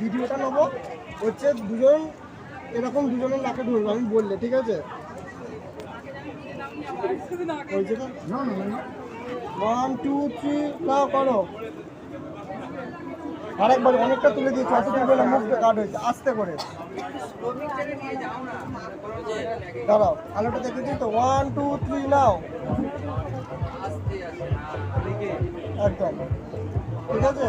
ভিডিওটা নেব। হচ্ছে দুজন, এরকম দুজনের নাকে ঢুকবে, আমি বললে, ঠিক আছে? ওয়ান টু থ্রি নাও, করো। আরেকবার অনেকটা তুলে দিয়েছি, অত তুলবে না, মুখটা কাট হয়েছে, আস্তে করে। দাঁড়াও, আলোটা দেখে দিই তো। One two three now. একদম। ঠিক আছে?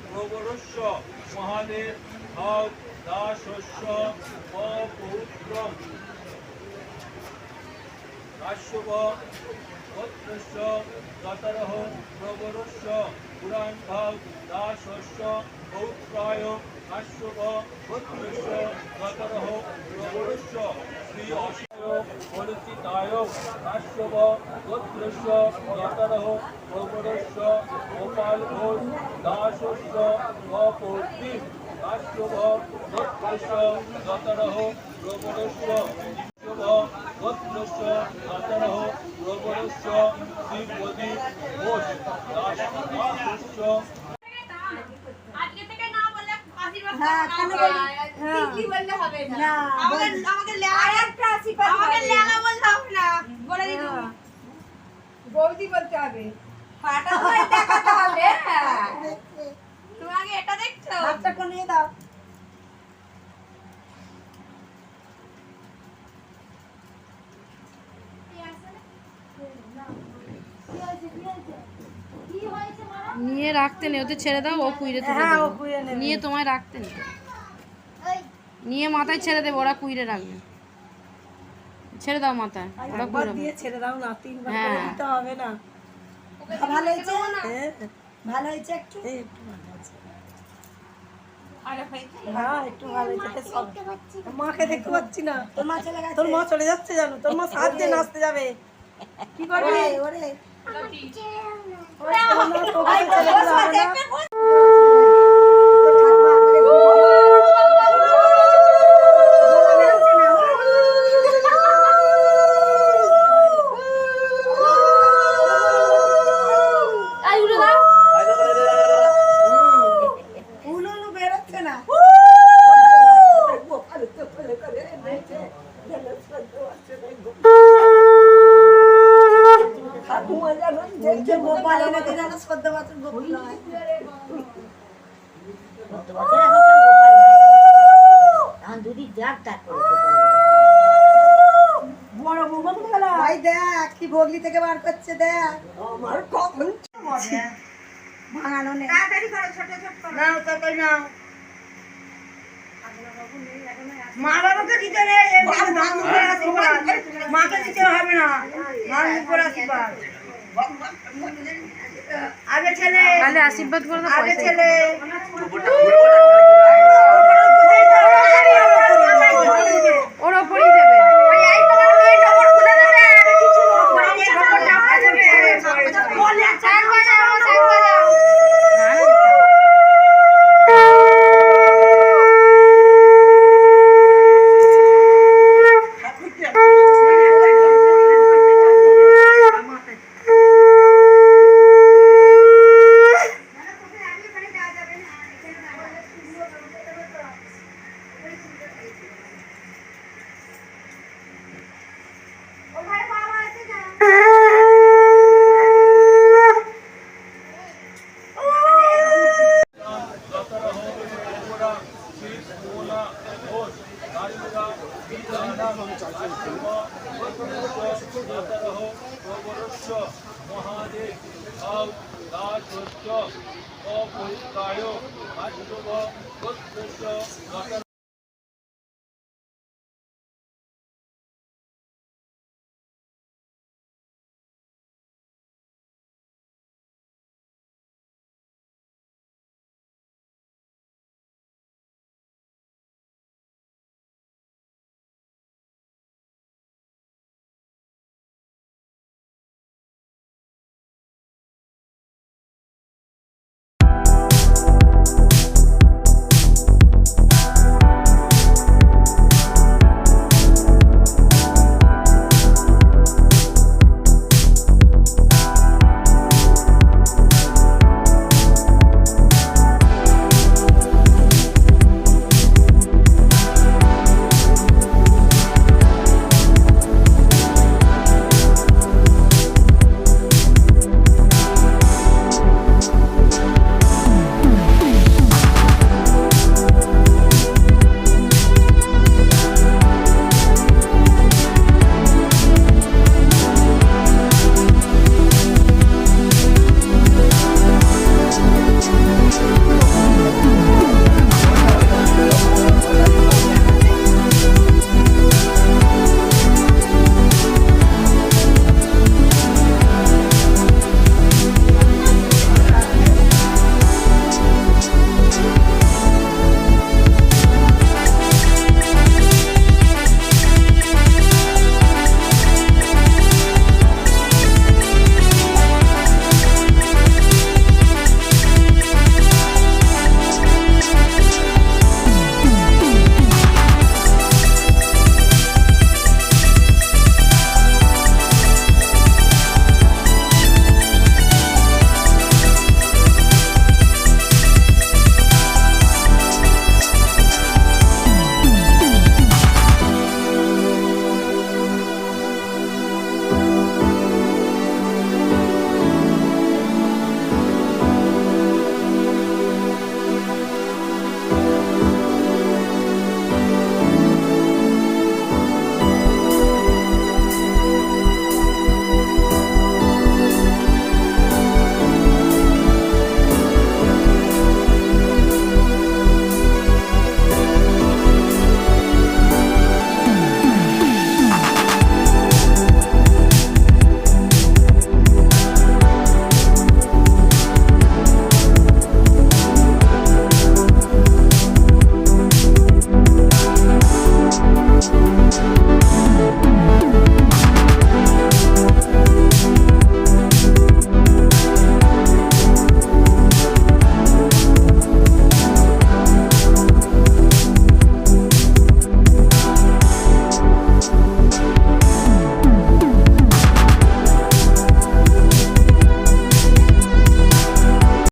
প্রবরস্য মহাদেব ভাব দাসস্য অপৌত্রম। কাশ্যপ পুত্রস্য গতরহ প্রবরস্য। পুরাণ ভগ দাসস্য পৌত্রায় রাষ্ট্রব পুত্রস্য গতরহ প্রবরস্য শ্রী অশয় পরিচিতায় রাষ্ট্রব গোত্রস্য গতরহ প্রবরস্য গোপাল ঘোষ গতরহ প্রবরস্য শুভ গোত্রস্য গতরহ প্রবরস্য শ্রীপদী ঘোষ দাসস্য আজকে থেকে না বললে আশীর্বাদ হ্যাঁ, কেন? হ্যাঁ। বললে হবে না। না, আমাকে আমাকে লেলা আশীর্বাদ আমাকে লেলা বলতে হবে না। বলে দিই হ্যাঁ। বৌদি বলতে হবে। ফাটা করে দেখাতে হবে। তুমি আগে এটা দেখছ। হাতটা নিয়ে দাও। নিয়ে রাখতে নেই ওতে ছেড়ে দাও ও কুইরে তুলে হ্যাঁ, ও কুইরে নেবে। নিয়ে তোমায় রাখতে নেই। নিয়ে মাথায় ছেড়ে দেবে ওরা কুইরে রাখবে। ছেড়ে দাও মাথায় ওরা কুইরে দিয়ে ছেড়ে দাও না তিনবার হ্যাঁ। করে দিতে হবে না। ভালো হয়েছে? হ্যাঁ, ভালো হয়েছে একটু? এই, একটু ভালো হয়েছে। আরে ভাই হ্যাঁ একটু ভালো হয়েছে সব মাকে দেখতে পাচ্ছি না। তোর মা চলে গেছে? তোর মা চলে যাচ্ছে জানো তোর মা সাত দিন আসতে যাবে। কি করবে? ওরে ওরে তোর মা তোকে তো চলে যাবে না এই উড়ে দাও উলুলু বেরোচ্ছে না বলছে গোপাল এনে দিলে না সদ্য বছর গোপাল নয় বড় বৌমা কোথায় গেল? ভাই দেখ কি বগলি থেকে বার করছে দেখ আমার কখন ভাঙানো নেই নাও তরকারি নাও মা বাবাকে দিতে নেই মাকে দিতে হবে না মার উপর আশীর্বাদ আগে ছেলে আশীর্বাদ করে আগে ছেলে ওর ওপরই দেবে গতরহ প্রবরা শ্রী সুমনা ঘোষ দাসরা বিধানক রাষ্ট্রব গোত্রস্য গতরহ প্রবরস্য মহাদেব ভগ দাসস্য অপরিত্রায় রাষ্ট্রব গোত্রস্য গতরহ